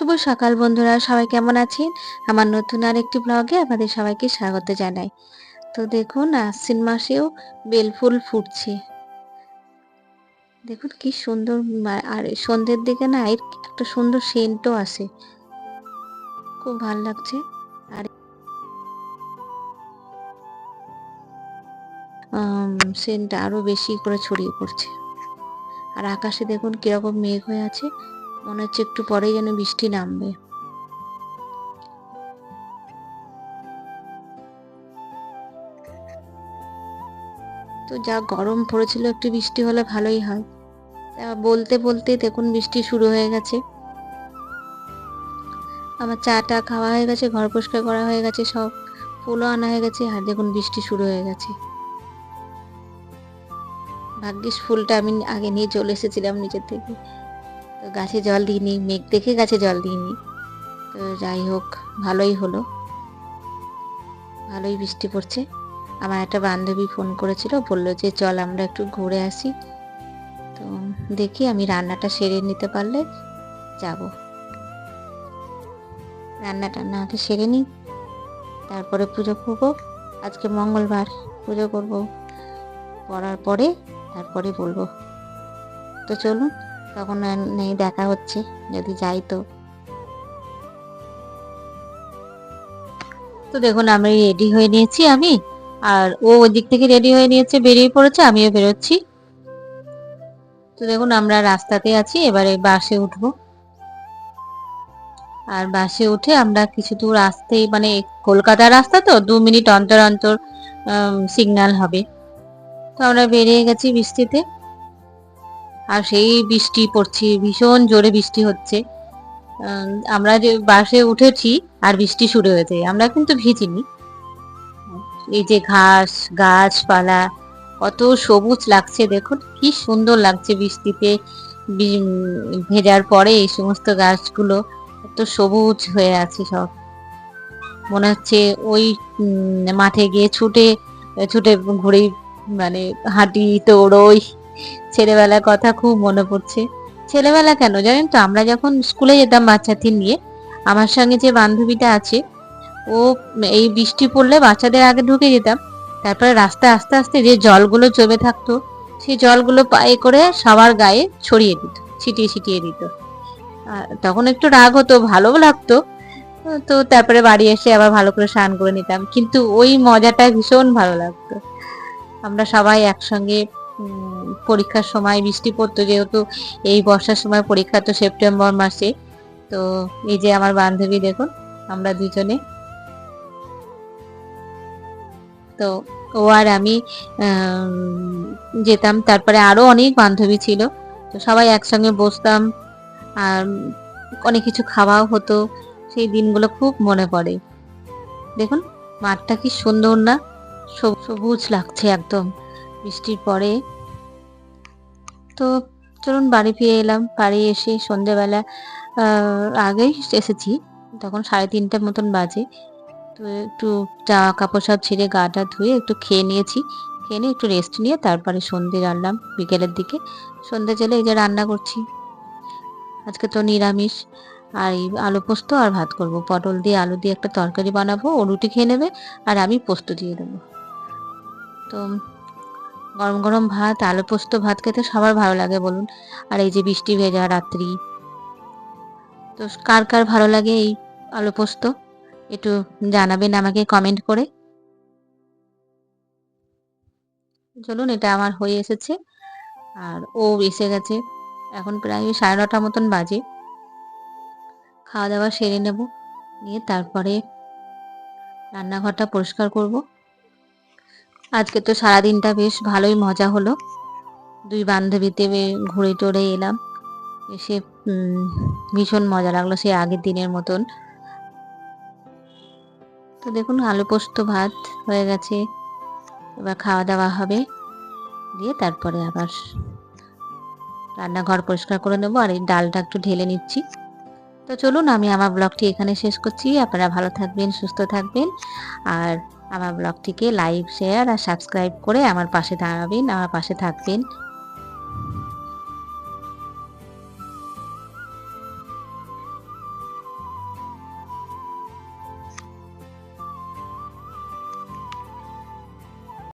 শুভ সকাল বন্ধুরা, সবাই কেমন আছেন? আমার নতুন আর একটি ব্লগে আপনাদের সবাইকে স্বাগত জানাই। তো দেখুন, আশ্বিন মাসেও বেলফুল ফুটছে। দেখুন কি সুন্দর আর সন্ধ্যের দিকে না এর একটা সুন্দর সেন্টও আসে। খুব ভালো লাগছে। আর সেন্ট আরও বেশি করে ছড়িয়ে পড়ছে। আর আকাশে দেখুন কীরকম মেঘ হয়ে আছে। মনে হচ্ছে একটু পরেই যেন বৃষ্টি নামবে। তো যা গরম পড়েছিল একটু বৃষ্টি হলে ভালোই হয়। তা বলতে বলতে দেখুন বৃষ্টি শুরু হয়ে গেছে। আমার চাটা খাওয়া হয়ে গেছে, ঘর পরিষ্কার করা হয়ে গেছে, সব ফুলও আনা হয়ে গেছে, আর দেখুন বৃষ্টি শুরু হয়ে গেছে। ভাগ্যিস ফুলটা আমি আগে নিয়ে চলে এসেছিলাম নিজের থেকে। তো গাছে জল দিইনি, মেঘ দেখে গাছে জল দিইনি। তো যাই হোক, ভালোই হলো। ভালোই বৃষ্টি পড়ছে। আমার একটা বান্ধবী ফোন করেছিল, বলল যে চল আমরা একটু ঘুরে আসি। তো দেখি আমি রান্নাটা সেরে নিতে পারলে যাব। রান্না টান্না আগে সেরে নিই, তারপরে পুজো করব। আজকে মঙ্গলবার, পুজো করব। করার পরে তারপরে বলব। তো চলুন তখন নেই, দেখা হচ্ছে, যদি যাই তো। তো দেখুন, আমি রেডি হয়ে নিয়েছি আমি, আর ও ওই দিক থেকে রেডি হয়ে নিয়েছে, বেরিয়ে পড়েছে, আমিও বেরোচ্ছি। তো দেখুন, আমরা রাস্তাতে আছি, এবারে বাসে উঠবো। আর বাসে উঠে আমরা কিছু দূর আসতেই মানে কলকাতার রাস্তা তো, দু মিনিট অন্তর অন্তর সিগন্যাল হবে। তো আমরা বেরিয়ে গেছি বৃষ্টিতে। আর সেই বৃষ্টি পড়ছে, ভীষণ জোরে বৃষ্টি হচ্ছে। আমরা যে বাসে উঠেছি আর বৃষ্টি শুরু হয়েছে, আমরা কিন্তু ভিজিনি। এই যে ঘাস, গাছপালা, কত সবুজ লাগছে, দেখুন কি সুন্দর লাগছে বৃষ্টিতে। ভেজার পরে এই সমস্ত গাছগুলো এত সবুজ হয়ে আছে সব। মনে হচ্ছে ওই মাঠে গিয়ে ছুটে ছুটে ঘুরে মানে হাঁটি, দৌড়ই। ছেলেবেলার কথা খুব মনে পড়ছে। ছেলেবেলা কেন জানেন তো? আমরা যখন স্কুলে যেতাম বাচ্চাদের নিয়ে, আমার সঙ্গে যে বান্ধবীটা আছে, ও এই বৃষ্টি পড়লে বাচ্চাদের আগে ঢুকে যেতাম। তারপরে রাস্তায় আস্তে আস্তে যে জলগুলো জমে থাকতো, সেই জলগুলো পায়ে করে সবার গায়ে ছড়িয়ে দিত, ছিটিয়ে ছিটিয়ে দিত। তখন একটু রাগ হতো, ভালোও লাগতো। তো তারপরে বাড়ি এসে আবার ভালো করে স্নান করে নিতাম। কিন্তু ওই মজাটা ভীষণ ভালো লাগতো। আমরা সবাই একসঙ্গে পরীক্ষার সময়, বৃষ্টি পড়তো যেহেতু, এই বর্ষার সময় পরীক্ষা তো সেপ্টেম্বর মাসে। তো এই যে আমার বান্ধবী দেখুন, আমরা দুজনে। তো ও আর আমি যেতাম। তারপরে আরও অনেক বান্ধবী ছিল। তো সবাই একসঙ্গে বসতাম। আর অনেক কিছু খাওয়াও হতো। সেই দিনগুলো খুব মনে পড়ে। দেখুন, মাঠটা কি সুন্দর না? সবুজ লাগছে একদম। বৃষ্টির পরে তো চলুন বাড়ি ফিরে এলাম। বাড়ি এসে সন্ধেবেলা আগেই এসেছি। তখন সাড়ে তিনটার মতন বাজে। তো একটু জামা কাপড় সব ছেড়ে গাটা ধুয়ে একটু খেয়ে নিয়েছি। খেয়ে নিয়ে একটু রেস্ট নিয়ে তারপরে সন্ধে রান্নাম বিকেলের দিকে। সন্ধে চলে এই যে রান্না করছি। আজকে তো নিরামিষ। আর এই আলু পোস্ত আর ভাত করব। পটল দিয়ে আলু দিয়ে একটা তরকারি বানাবো। ও রুটি খেয়ে নেবে আর আমি পোস্ত দিয়ে দেবো। তো গরম গরম ভাত, আলু পোস্ত, ভাত খেতে সবার ভালো লাগে বলুন। আর এই যে বৃষ্টি ভেজা রাত্রি, তো কার কার ভালো লাগে এই আলু পোস্ত? একটু জানাবেন আমাকে কমেন্ট করে। চলুন, এটা আমার হয়ে এসেছে। আর ও এসে গেছে। এখন প্রায় সাড়ে নটা মতন বাজে। খাওয়া দাওয়া সেরে নেব। নিয়ে তারপরে রান্নাঘরটা পরিষ্কার করব। আজকে তো সারাদিনটা বেশ ভালোই মজা হলো। দুই বান্ধবীতে ঘুরে টুরে এলাম। এসে ভীষণ মজা লাগল সেই আগের দিনের মতন। তো দেখুন, আলু পোস্ত, ভাত হয়ে গেছে। এবার খাওয়া দাওয়া হবে। দিয়ে তারপরে আবার রান্নাঘর পরিষ্কার করে নেব। আর এই ডালটা একটু ঢেলে নিচ্ছি। তো চলুন, আমি আমার ব্লগটি এখানে শেষ করছি। আপনারা ভালো থাকবেন, সুস্থ থাকবেন। আর আমার ব্লগটিকে লাইক শেয়ার আর সাবস্ক্রাইব করে আমার পাশে দাঁড়াবেন আমার পাশে থাকবেন।